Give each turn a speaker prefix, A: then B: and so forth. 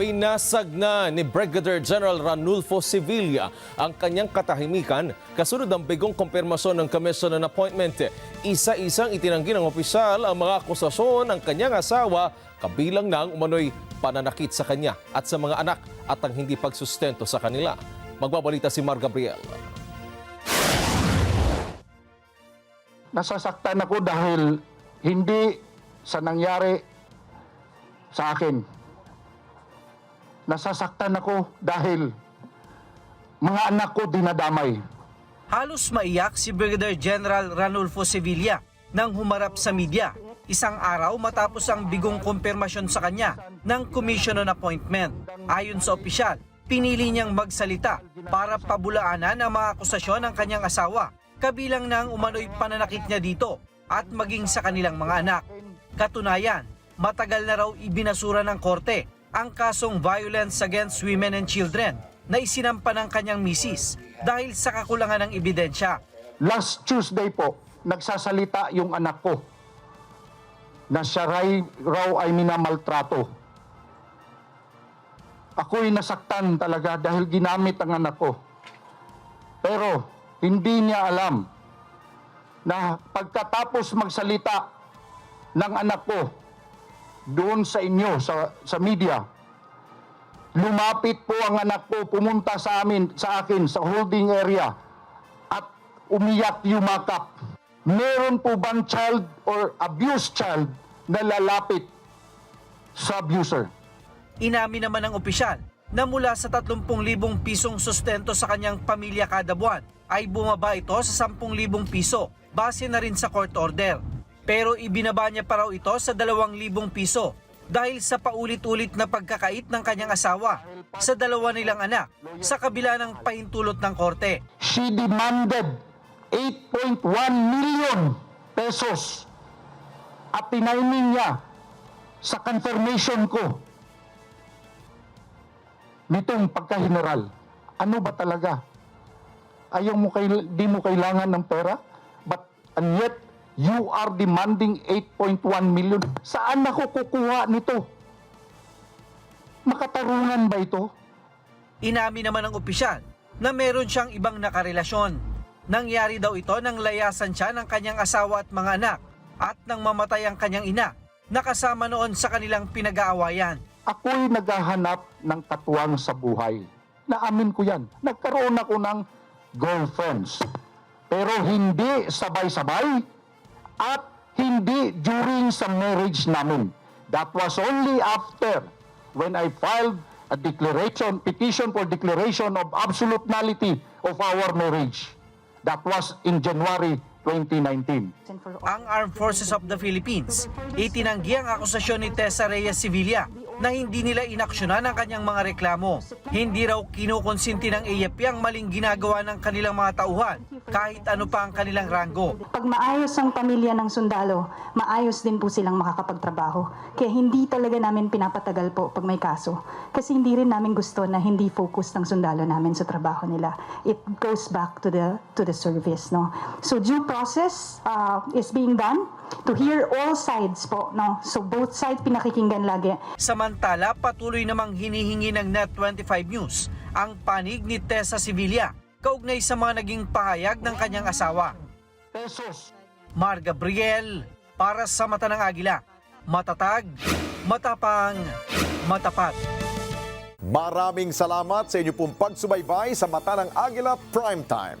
A: Pinasag na ni Brigadier General Ranulfo Sevilla ang kanyang katahimikan kasunod ng bigong kumpirmasyon ng Commission on Appointment. Isa-isang itinanggi ng opisyal ang mga akusasyon ng kanyang asawa kabilang ng umano'y pananakit sa kanya at sa mga anak at ang hindi pagsustento sa kanila. Magbabalita si Mar Gabriel.
B: nasasaktan ako dahil hindi sa nangyari sa akin. Nasasaktan ako dahil mga anak ko dinadamay.
C: Halos maiyak si Brigadier General Ranulfo Sevilla nang humarap sa media isang araw matapos ang bigong kumpirmasyon sa kanya ng Commission on Appointment. Ayon sa opisyal, pinili niyang magsalita para pabulaanan ang mga akusasyon ng kanyang asawa kabilang ng umano'y pananakit niya dito at maging sa kanilang mga anak. Katunayan, matagal na raw ibinasura ng korte ang kasong violence against women and children na isinampa ng kanyang misis dahil sa kakulangan ng ebidensya.
B: Last Tuesday po, nagsasalita yung anak ko na siya ray- raw ay minamaltrato. Ako'y nasaktan talaga dahil ginamit ang anak ko. Pero hindi niya alam na pagkatapos magsalita ng anak ko doon sa inyo, sa, sa media, lumapit po ang anak ko, pumunta sa amin, sa akin, sa holding area, at umiyak yumakap. Meron po bang child or abused child na lalapit sa abuser?
C: Inamin naman ng opisyal na mula sa 30,000 pisong sustento sa kanyang pamilya kada buwan ay bumaba ito sa 10,000 piso base na rin sa court order. Pero ibinaba niya pa raw ito sa 2,000 piso dahil sa paulit-ulit na pagkakait ng kanyang asawa sa dalawa nilang anak sa kabila ng pahintulot ng korte.
B: She demanded 8.1 million pesos at tiniming niya sa confirmation ko nitong pagka-general. Ano ba talaga? Ayaw mo kay, di mo kailangan ng pera? But, and yet, you are demanding 8.1 million. Saan ako kukuha nito? Makatarungan ba ito?
C: Inamin naman ng opisyal na meron siyang ibang nakarelasyon. Nangyari daw ito nang layasan siya ng kanyang asawa at mga anak at nang mamatay ang kanyang ina na kasama noon sa kanilang pinag-aawayan.
B: ako'y naghahanap ng katuwang sa buhay. Naamin ko yan. Nagkaroon ako ng girlfriends. Pero hindi sabay-sabay at hindi during sa marriage namin. That was only after when I filed a declaration, petition for declaration of absolute nullity of our marriage. That was in January 2019.
C: Ang Armed Forces of the Philippines itinanggi ang akusasyon ni Tessa Reyes Sevilla na hindi nila inaksyonan ang kanyang mga reklamo. Hindi raw kinukonsinti ng AFP ang maling ginagawa ng kanilang mga tauhan kahit ano pa ang kanilang ranggo.
D: Pag maayos ang pamilya ng sundalo, maayos din po silang makakapagtrabaho. Kaya hindi talaga namin pinapatagal po pag may kaso. Kasi hindi rin namin gusto na hindi focus ng sundalo namin sa trabaho nila. It goes back to the to the service, no. So due process uh, is being done to hear all sides po, no. So both sides pinakikinggan lagi.
C: Samantala, patuloy namang hinihingi ng Net25 News ang panig ni Tessa Sevilla kaugnay sa mga naging pahayag ng kanyang asawa.
B: Pesos.
C: Mar Gabriel, para sa mata ng agila, matatag, matapang, matapat.
E: Maraming salamat sa inyo pong pagsubaybay sa Mata ng Agila Primetime.